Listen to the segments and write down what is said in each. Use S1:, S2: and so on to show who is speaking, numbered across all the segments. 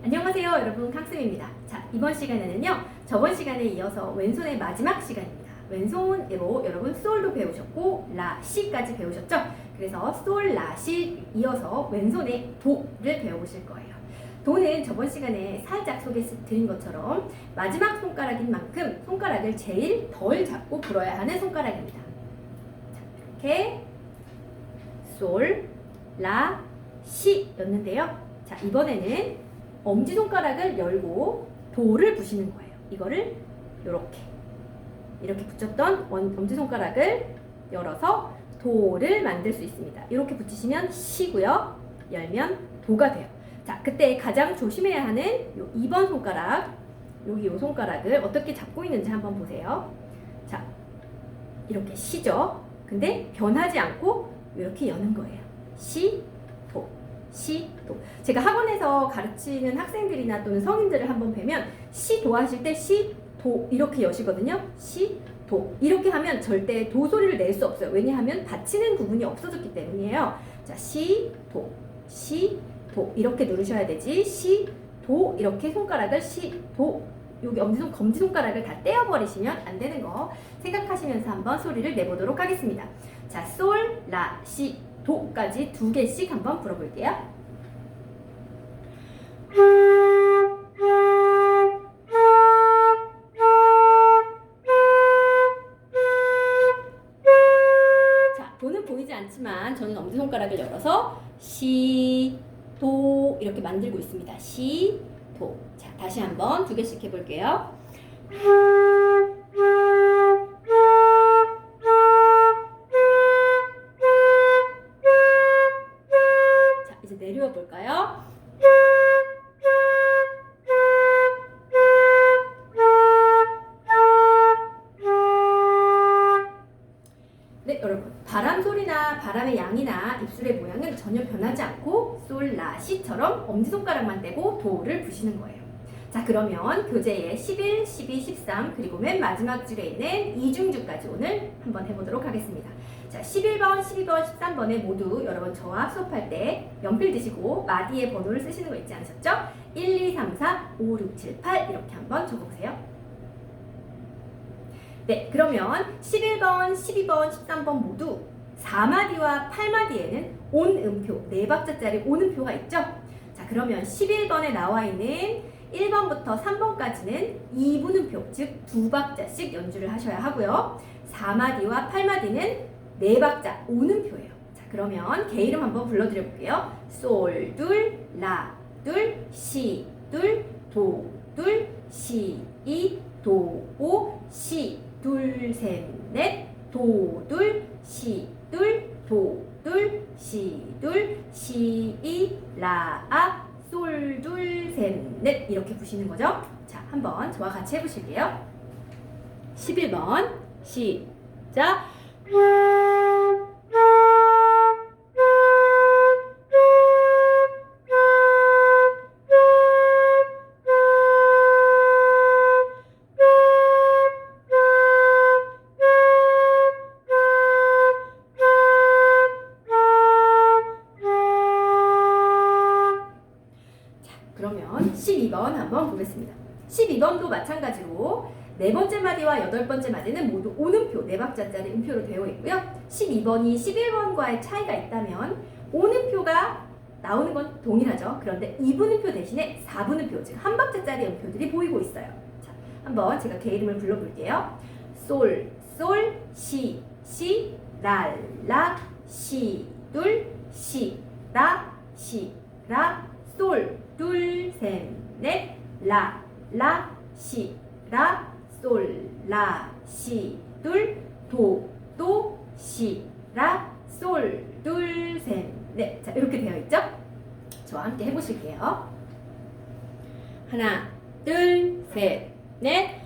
S1: 안녕하세요 여러분. 캉스입니다. 자 이번 시간에는요 저번 시간에 이어서 왼손의 마지막 시간입니다. 왼손으로 여러분 솔도 배우셨고 라, 시까지 배우셨죠? 그래서 솔, 라, 시 이어서 왼손의 도를 배워보실 거예요. 도는 저번 시간에 살짝 소개드린 것처럼 마지막 손가락인 만큼 손가락을 제일 덜 잡고 불어야 하는 손가락입니다. 자, 이렇게 솔, 라, 시였는데요. 자 이번에는 엄지손가락을 열고 도를 부시는 거예요. 이거를 이렇게 이렇게 붙였던 원- 엄지손가락을 열어서 도를 만들 수 있습니다. 이렇게 붙이시면 시고요. 열면 도가 돼요. 자, 그때 가장 조심해야 하는 요 2번 손가락, 여기 요 손가락을 어떻게 잡고 있는지 한번 보세요. 자, 이렇게 시죠. 근데 변하지 않고 이렇게 여는 거예요. 시, 도, 시, 도. 제가 학원에서 가르치는 학생들이나 또는 성인들을 한번 뵈면 시, 도 하실 때 시, 도 이렇게 여시거든요. 시, 도. 이렇게 하면 절대 도 소리를 낼 수 없어요. 왜냐하면 받치는 부분이 없어졌기 때문이에요. 자, 시, 도, 시, 도. 이렇게 누르셔야 되지. 시, 도. 이렇게 손가락을 시, 도. 여기 엄지손, 검지손가락을 다 떼어버리시면 안 되는 거 생각하시면서 한번 소리를 내보도록 하겠습니다. 자, 솔, 라, 시, 도까지 두 개씩 한번 불어볼게요. 자, 도는 보이지 않지만 저는 엄지손가락을 열어서 시, 도 이렇게 만들고 있습니다. 시, 도. 자, 다시 한번 두 개씩 해볼게요. 엄지손가락만 떼고 도를 부시는 거예요. 자, 그러면 교재에 11, 12, 13 그리고 맨 마지막 줄에 있는 이중주까지 오늘 한번 해보도록 하겠습니다. 자, 11번, 12번, 13번에 모두 여러분 저와 수업할 때 연필 드시고 마디에 번호를 쓰시는 거 잊지 않으셨죠? 1, 2, 3, 4, 5, 6, 7, 8 이렇게 한번 적어보세요. 네, 그러면 11번, 12번, 13번 모두 4마디와 8마디에는 온 음표, 네 박자짜리 온 음표가 있죠? 자, 그러면 11번에 나와 있는 1번부터 3번까지는 2분음표, 즉 두 박자씩 연주를 하셔야 하고요. 4마디와 8마디는 네 박자, 오음표예요. 자, 그러면 개 이름 한번 불러드려 볼게요. 솔, 둘, 라, 둘, 시, 둘, 도, 둘, 시, 이, 도, 오, 시, 둘, 셋, 넷, 도, 둘, 시, 둘, 도, 둘, 시, 둘, 시, 이, 라, 아, 솔, 둘, 셋, 넷 이렇게 부시는 거죠. 자, 한번 저와 같이 해보실게요. 11번 시작. 12번도 마찬가지로 네 번째 마디와 여덟 번째 마디는 모두 오음표, 네 박자짜리 음표로 되어 있고요. 12번이 11번과의 차이가 있다면 오음표가 나오는 건 동일하죠. 그런데 2분음표 대신에 4분음표, 즉 한 박자짜리 음표들이 보이고 있어요. 자, 한번 제가 개 이름을 불러볼게요. 솔, 솔, 시, 시, 랄, 라, 시, 둘, 시, 라, 시, 라, 솔, 둘, 셋, 넷, 라, 라, 시, 라, 솔, 라, 시, 둘, 도, 도, 시, 라, 솔, 둘, 셋, 넷. 자, 이렇게 되어 있죠? 저와 함께 해보실게요. 하나, 둘, 셋, 넷.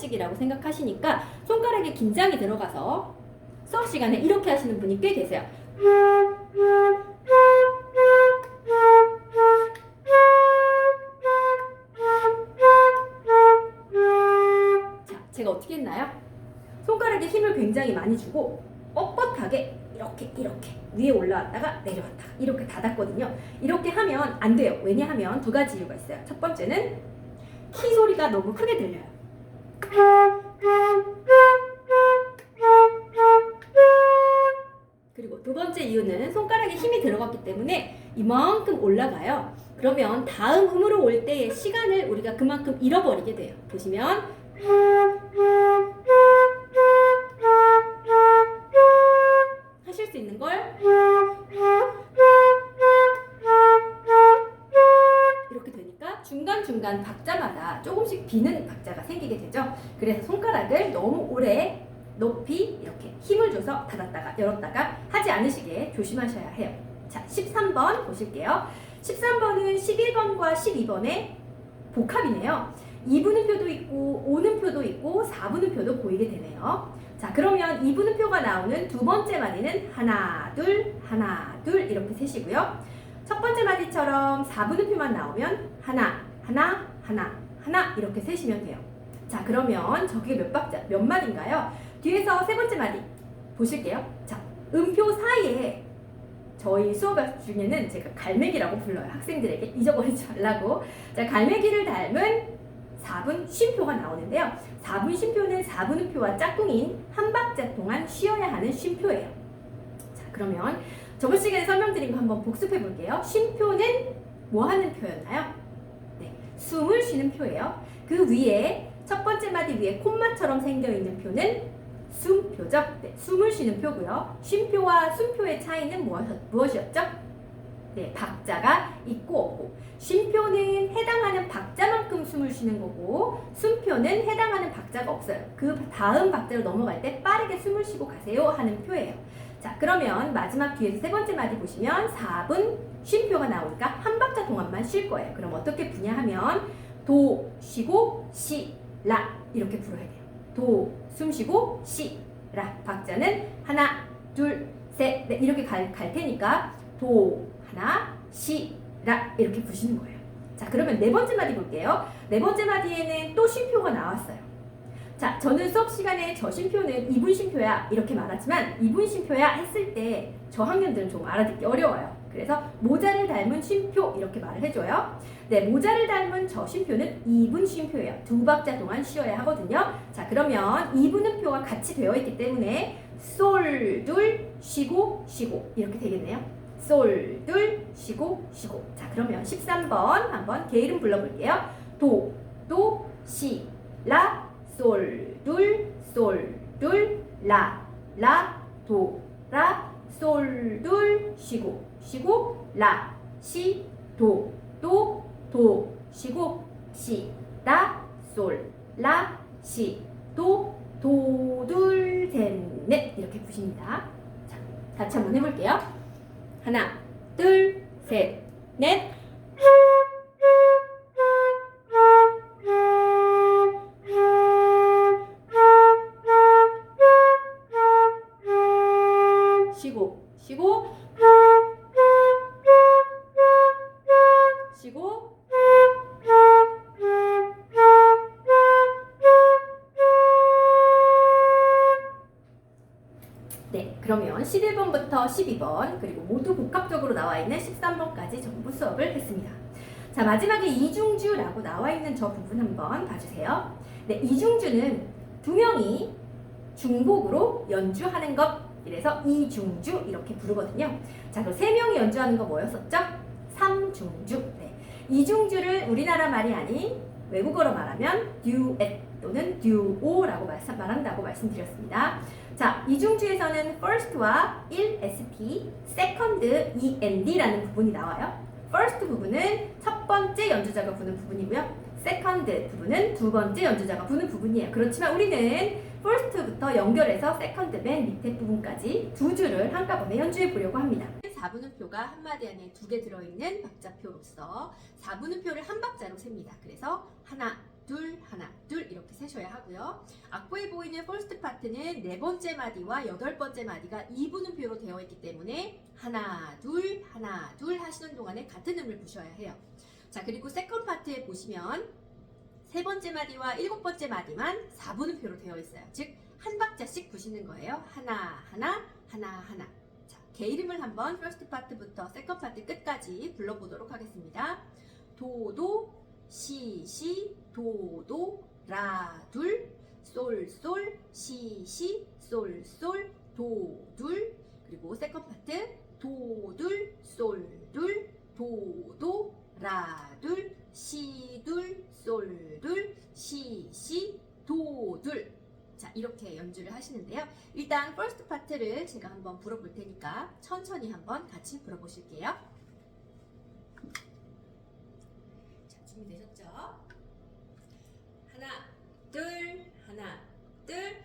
S1: 한 박자씩이라고 생각하시니까 손가락에 긴장이 들어가서 수업 시간에 이렇게 하시는 분이 꽤 계세요. 자, 제가 어떻게 했나요? 손가락에 힘을 굉장히 많이 주고 뻣뻣하게 이렇게 이렇게 위에 올라왔다가 내려왔다가 이렇게 닫았거든요. 이렇게 하면 안 돼요. 왜냐하면 두 가지 이유가 있어요. 첫 번째는 키 소리가 너무 크게 들려요. 그리고 두 번째 이유는 손가락에 힘이 들어갔기 때문에 이만큼 올라가요. 그러면 다음 음으로 올 때의 시간을 우리가 그만큼 잃어버리게 돼요. 보시면 하실 수 있는 걸 이렇게 되니까 중간중간 박자마다 조금씩 비는 박자가 생기게 되죠. 그래서 손가락을 너무 오래 높이 이렇게 힘을 줘서 닫았다가 열었다가 하지 않으시게 조심하셔야 해요. 자, 13번 보실게요. 13번은 11번과 12번의 복합이네요. 2분음표도 있고 5분음표도 있고 4분음표도 보이게 되네요. 자, 그러면 2분음표가 나오는 두 번째 마디는 하나, 둘, 하나, 둘 이렇게 세시고요. 첫 번째 마디처럼 4분음표만 나오면 하나, 하나, 하나, 하나 이렇게 세시면 돼요. 자, 그러면 저게 몇 박자, 몇 마디인가요? 뒤에서 세 번째 마디 보실게요. 자, 음표 사이에 저희 수업 중에는 제가 갈매기라고 불러요. 학생들에게 잊어버리지 말라고. 자, 갈매기를 닮은 4분 쉼표가 나오는데요. 4분 쉼표는 4분 음표와 짝꿍인 한 박자 동안 쉬어야 하는 쉼표예요. 자, 그러면 저번 시간에 설명드린 거 한번 복습해 볼게요. 쉼표는 뭐 하는 표였나요? 네, 숨을 쉬는 표예요. 그 위에 첫 번째 마디 위에 콤마처럼 생겨 있는 표는 숨표죠. 네, 숨을 쉬는 표고요. 쉼표와 숨표의 차이는 무엇, 무엇이었죠? 네, 박자가 있고 없고. 쉼표는 해당하는 박자만큼 숨을 쉬는 거고, 숨표는 해당하는 박자가 없어요. 그 다음 박자로 넘어갈 때 빠르게 숨을 쉬고 가세요 하는 표예요. 자, 그러면 마지막 뒤에서 세 번째 마디 보시면 4분 쉼표가 나오니까 한 박자 동안만 쉴 거예요. 그럼 어떻게 부냐 하면 도 쉬고 시, 라 이렇게 불어야 돼요. 도, 숨 쉬고 시, 라 박자는 하나, 둘, 셋, 넷 이렇게 갈, 갈 테니까 도, 하나, 시, 라 이렇게 부시는 거예요. 자, 그러면 네 번째 마디 볼게요. 네 번째 마디에는 또 쉼표가 나왔어요. 자, 저는 수업 시간에 저 쉼표는 이분 쉼표야 이렇게 말하지만 이분 쉼표야 했을 때 저학년들은 좀 알아듣기 어려워요. 그래서 모자를 닮은 쉼표 이렇게 말을 해줘요. 네, 모자를 닮은 저 쉼표는 이분 쉼표예요. 두 박자 동안 쉬어야 하거든요. 자, 그러면 이분음표가 같이 되어 있기 때문에 솔, 둘, 쉬고, 쉬고 이렇게 되겠네요. 솔, 둘, 쉬고, 쉬고. 자, 그러면 13번 한번 개 이름 불러볼게요. 도, 도, 시, 라, 솔, 둘, 솔, 둘, 라, 라, 도, 라, 솔, 둘, 쉬고, 쉬고, 라, 시, 도, 도, 도, 쉬고, 시, 라, 솔, 라, 시, 도, 도, 둘, 셋, 넷 이렇게 부십니다. 자, 같이 한번 해볼게요. 하나, 둘, 셋, 넷. 12번 그리고 모두 복합적으로 나와 있는 13번까지 전부 수업을 했습니다. 자, 마지막에 이중주라고 나와 있는 저 부분 한번 봐주세요. 네, 이중주는 두 명이 중복으로 연주하는 것. 이래서 이중주 이렇게 부르거든요. 자, 그럼 세 명이 연주하는 거 뭐였었죠? 삼중주. 네. 이중주를 우리나라 말이 아닌 외국어로 말하면 듀엣 또는 듀오라고 말한다고 말씀드렸습니다. 자, 이중주에서는 first와 1 st, second end라는 부분이 나와요. first 부분은 첫 번째 연주자가 부는 부분이고요. second 부분은 두 번째 연주자가 부는 부분이에요. 그렇지만 우리는 first부터 연결해서 second 맨 밑에 부분까지 두 줄을 한꺼번에 연주해 보려고 합니다. 4분음표가 한 마디 안에 두 개 들어있는 박자표로서 4분음표를 한 박자로 셉니다. 그래서 하나, 둘, 하나, 둘 이렇게 세셔야 하고요. 악보에 보이는 퍼스트 파트는 네 번째 마디와 여덟 번째 마디가 이분음표로 되어 있기 때문에 하나, 둘, 하나, 둘 하시는 동안에 같은 음을 부셔야 해요. 자, 그리고 세컨 파트에 보시면 세 번째 마디와 일곱 번째 마디만 4분음표로 되어 있어요. 즉, 한 박자씩 부시는 거예요. 하나, 하나, 하나, 하나. 자, 개 이름을 한번 퍼스트 파트부터 세컨 파트 끝까지 불러보도록 하겠습니다. 도도, 시, 시, 도, 도, 라, 둘, 솔, 솔, 시, 시, 솔, 솔, 도, 둘. 그리고 세컨 파트, 도, 둘, 솔, 둘, 도, 도, 라, 둘, 시, 둘, 솔, 둘, 시, 시, 도, 둘. 자, 이렇게 연주를 하시는데요. 일단 퍼스트 파트를 제가 한번 불어볼 테니까 천천히 한번 같이 불어보실게요. 자, 준비되셨죠? 하나, 둘, 하나, 둘.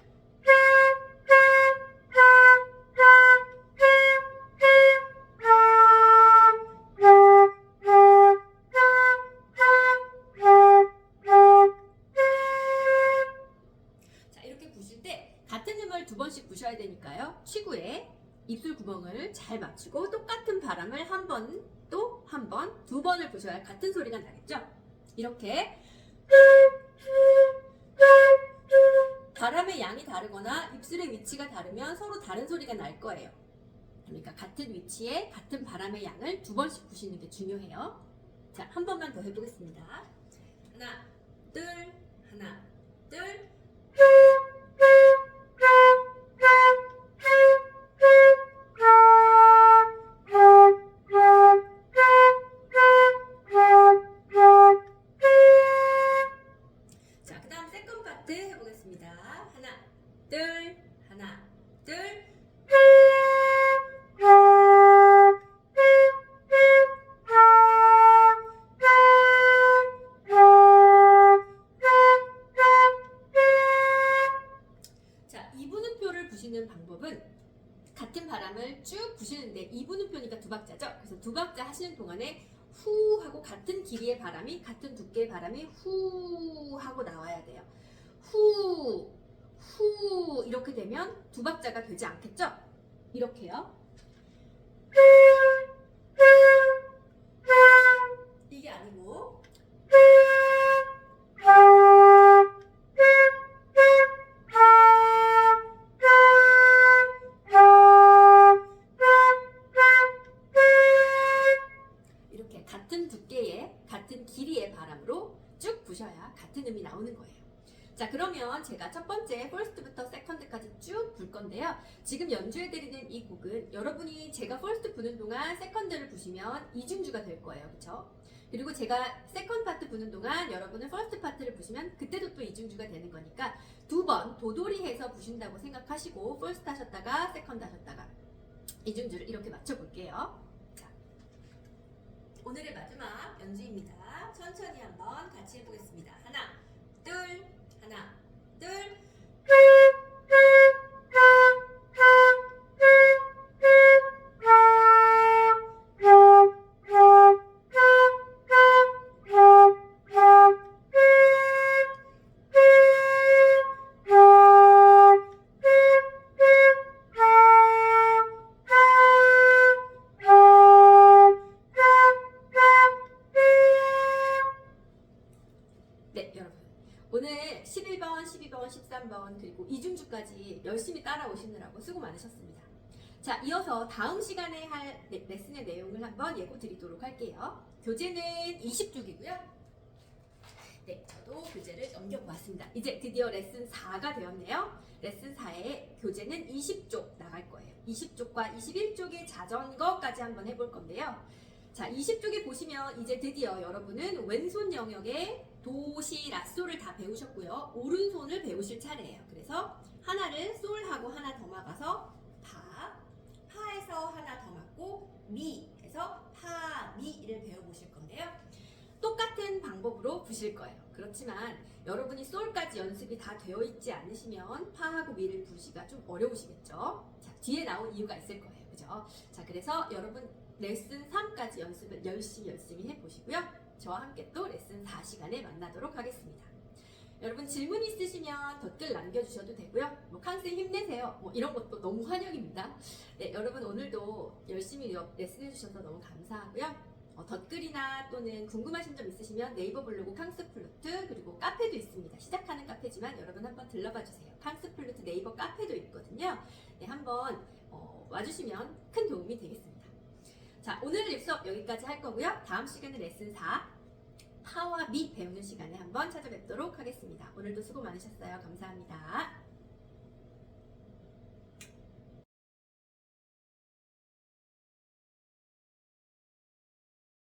S1: 자, 이렇게 부실 때 같은 음을 두 번씩 부셔야 되니까요. 치구에 입술 구멍을 잘 맞추고 똑같은 바람을 한 번, 또 한 번, 두 번을 부셔야 같은 소리가 나겠죠? 이렇게 바람의 양이 다르거나 입술의 위치가 다르면 서로 다른 소리가 날 거예요. 그러니까 같은 위치에 같은 바람의 양을 두 번씩 부시는 게 중요해요. 자, 한 번만 더 해보겠습니다. 바람을 쭉 부시는데 이분음표니까 두 박자죠. 그래서 두 박자 하시는 동안에 후 하고 같은 길이의 바람이 같은 두께의 바람이 후 하고 나와야 돼요. 후, 후 이렇게 되면 두 박자가 되지 않겠죠? 이렇게요. 부시면 이중주가 될 거예요. 그쵸? 그리고 제가 세컨드 파트 부는 동안 여러분은 퍼스트 파트를 부시면 그때도 또 이중주가 되는 거니까 두 번 도돌이 해서 부신다고 생각하시고 퍼스트 하셨다가 세컨드 하셨다가 이중주를 이렇게 맞춰볼게요. 자, 오늘의 마지막 연주입니다. 천천히 한번 같이 해보겠습니다. 하나, 둘, 하나, 둘. 자, 이어서 다음 시간에 할 레- 레슨의 내용을 한번 예고 드리도록 할게요. 교재는 20쪽이고요. 네, 저도 교재를 넘겨보았습니다. 이제 드디어 레슨 4가 되었네요. 레슨 4의 교재는 20쪽 나갈 거예요. 20쪽과 21쪽의 자전거까지 한번 해볼 건데요. 자, 20쪽에 보시면 이제 드디어 여러분은 왼손 영역의 도, 시, 라, 솔을 다 배우셨고요. 오른손을 배우실 차례예요. 그래서 하나를 솔하고 하나 더 막아서 파, 파에서 하나 더 막고 미에서 파, 미를 배워보실 건데요. 똑같은 방법으로 부실 거예요. 그렇지만 여러분이 솔까지 연습이 다 되어 있지 않으시면 파하고 미를 부시기가 좀 어려우시겠죠. 자, 뒤에 나온 이유가 있을 거예요. 그죠? 자, 그래서 여러분 레슨 3까지 연습을 열심히 열심히 해보시고요. 저와 함께 또 레슨 4시간에 만나도록 하겠습니다. 여러분 질문 있으시면 댓글 남겨주셔도 되고요. 뭐 캉스 힘내세요. 뭐 이런 것도 너무 환영입니다. 네, 여러분 오늘도 열심히 여- 레슨 해주셔서 너무 감사하고요. 어, 댓글이나 또는 궁금하신 점 있으시면 네이버 블로그 캉스 플루트 그리고 카페도 있습니다. 시작하는 카페지만 여러분 한번 들러봐 주세요. 캉스 플루트 네이버 카페도 있거든요. 네, 한번 어, 와주시면 큰 도움이 되겠습니다. 자, 오늘 수업 여기까지 할 거고요. 다음 시간은 레슨 4 파와 미 배우는 시간에 한번 찾아뵙도록 하겠습니다. 오늘도 수고 많으셨어요. 감사합니다.